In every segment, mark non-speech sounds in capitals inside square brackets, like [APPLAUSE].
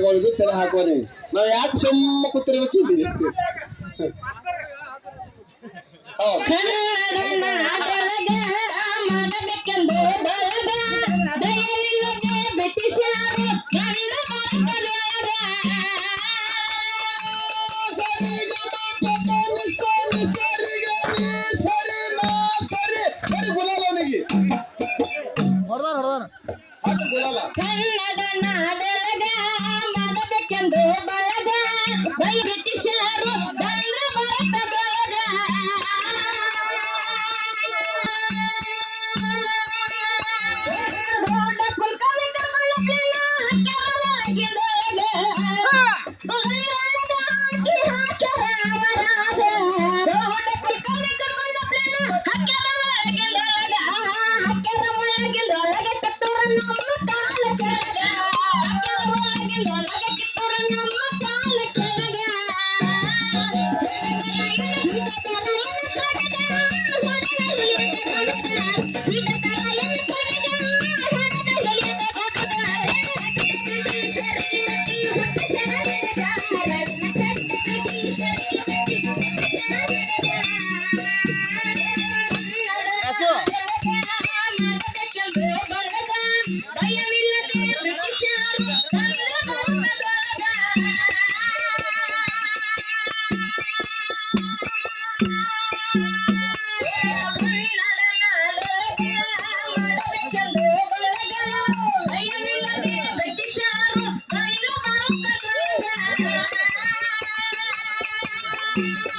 ತಗೊಳ್ಳೋದು ತಲೆ ಹಾಕೋನೆ ನಾವು ಯಾಕೆ ಚಮ್ಮ ಕೂತಿರ್ಬೇಕು ಕೇಳಿದ್ದೀವಿ Kannada ನಾಡಲಗ ಮಗದಕ್ಕೆಂದು Thank you.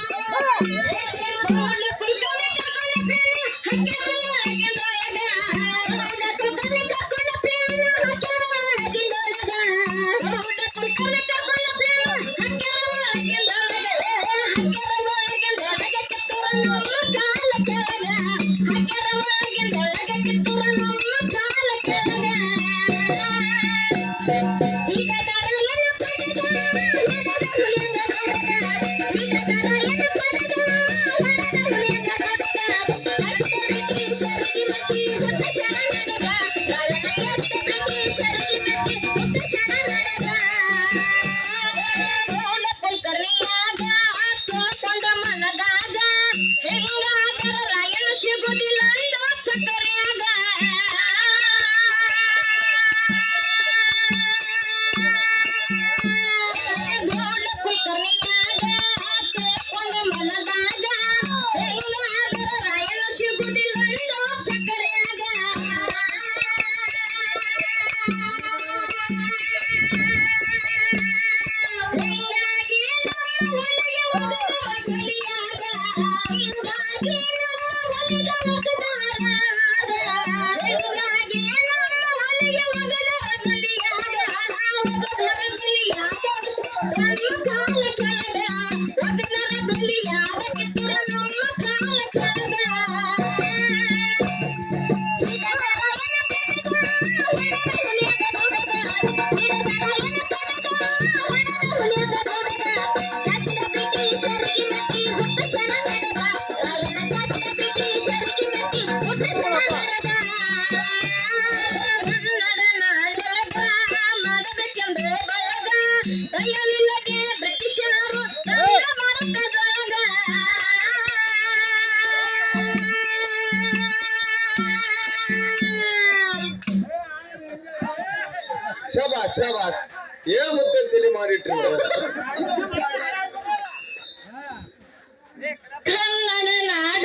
Thank [LAUGHS] you. ಏನ್ ಮತ್ತೆ ತಲೆ ಮಾಡಿಟ್ರಿ ಕನ್ನಡ ನಾಡ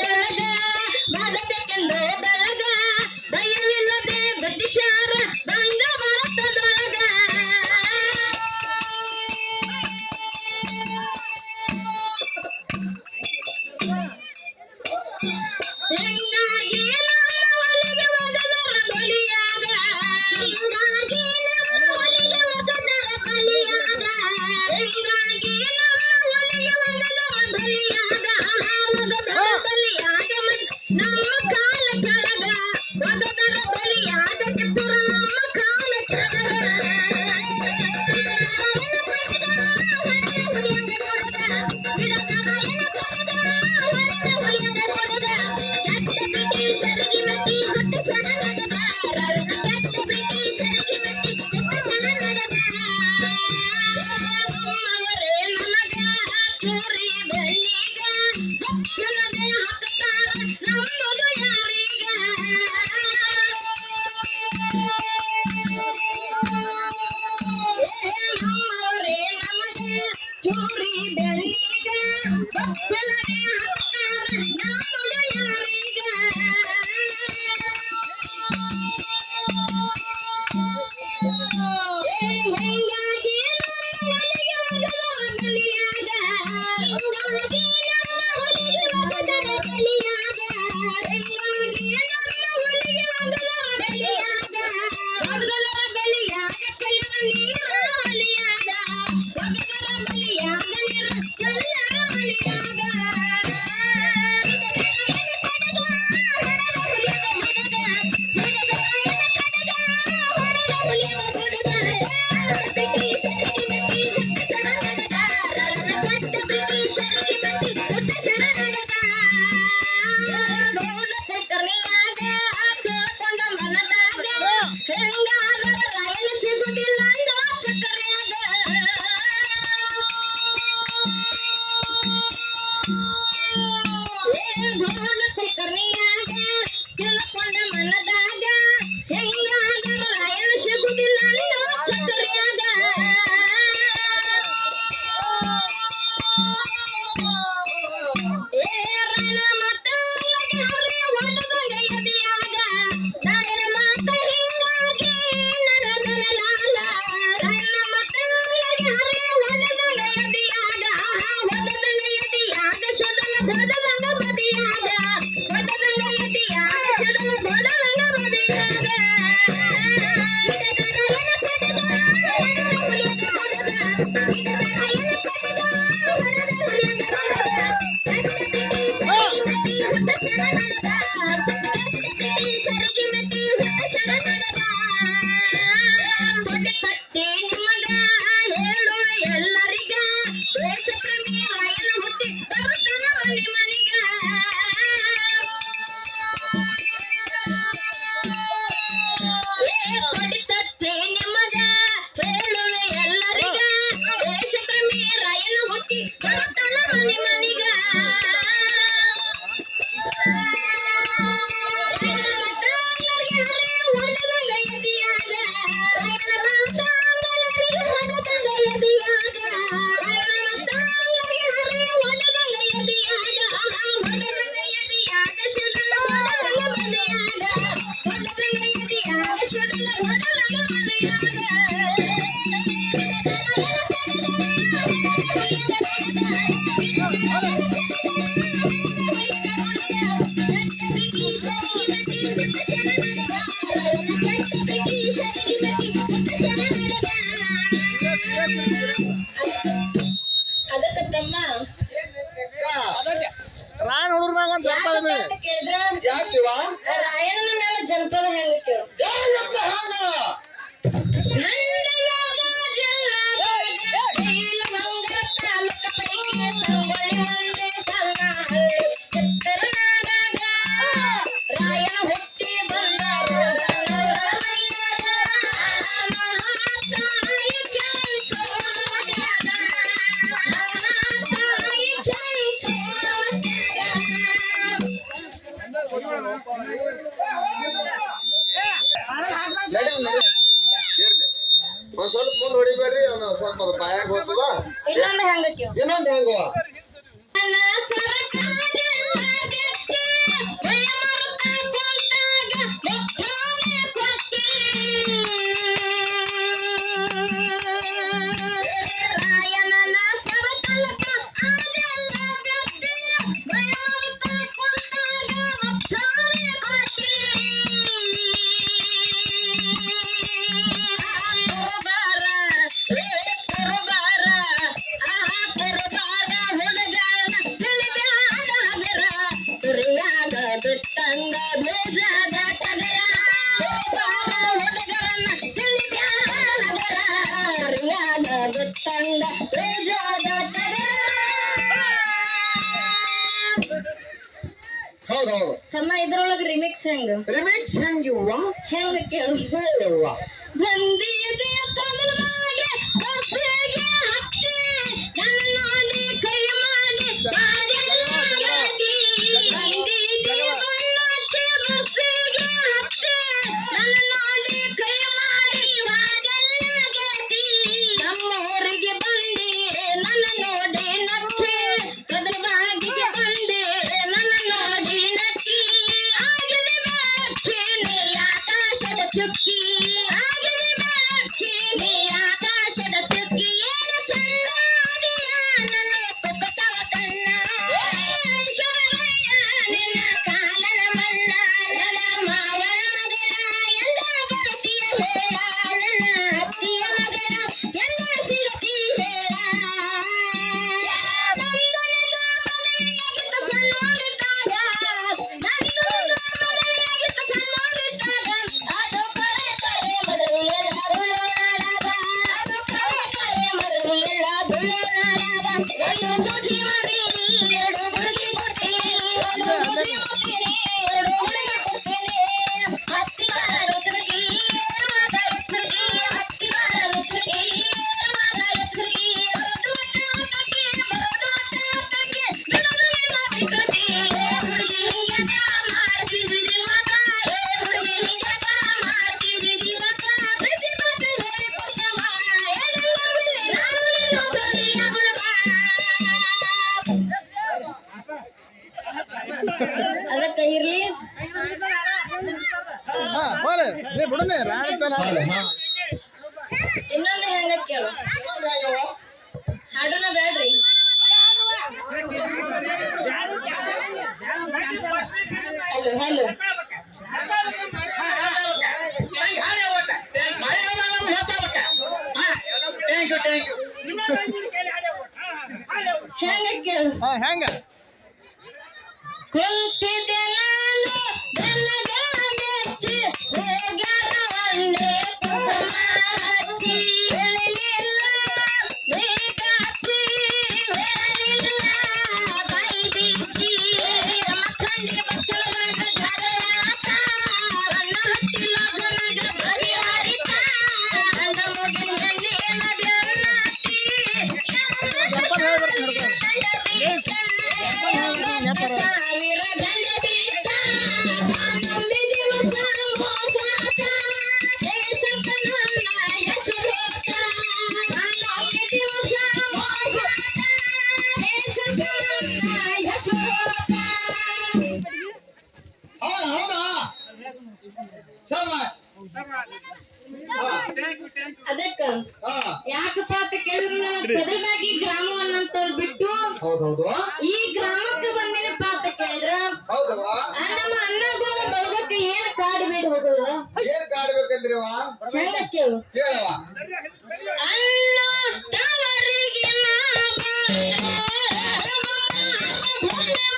யாரு ಒಂದ್ ಸ್ವಲ್ಪ ಮುಂದ್ ಹೊಡಿಬೇಡ್ರಿ ಸ್ವಲ್ಪ ಬಾಯಾಗ ಹೋಗ್ತದ. ಇನ್ನೊಂದು ಹೆಂಗ ಇನ್ನೊಂದ್ ಹೆಂಗವ Hello. Let me tell you what. Hello. Hello. Hello. ಇನ್ನೊಂದು ಹೆಂಗ ಕೇಳು. ಹಾಡೋಣ ಬ್ಯಾಡ್ರಿ hello hello. Thank you thank you ಹೆಂಗ ಕೇಳು. ಹೆಂಗ ಕುಂತಿದ್ದೆ ನಾನು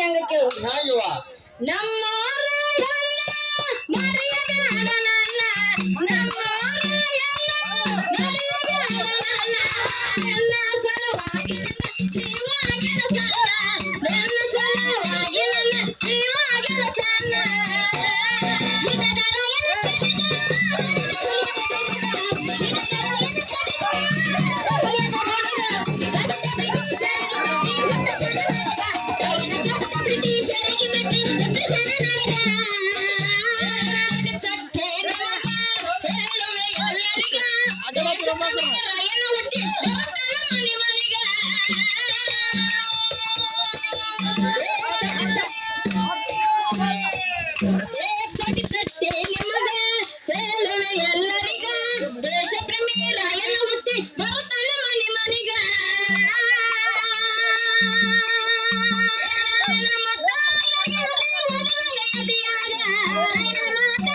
ಹೆಂಗ? ಕೇಳು ನಮ್ಮ British மாட்டாங்க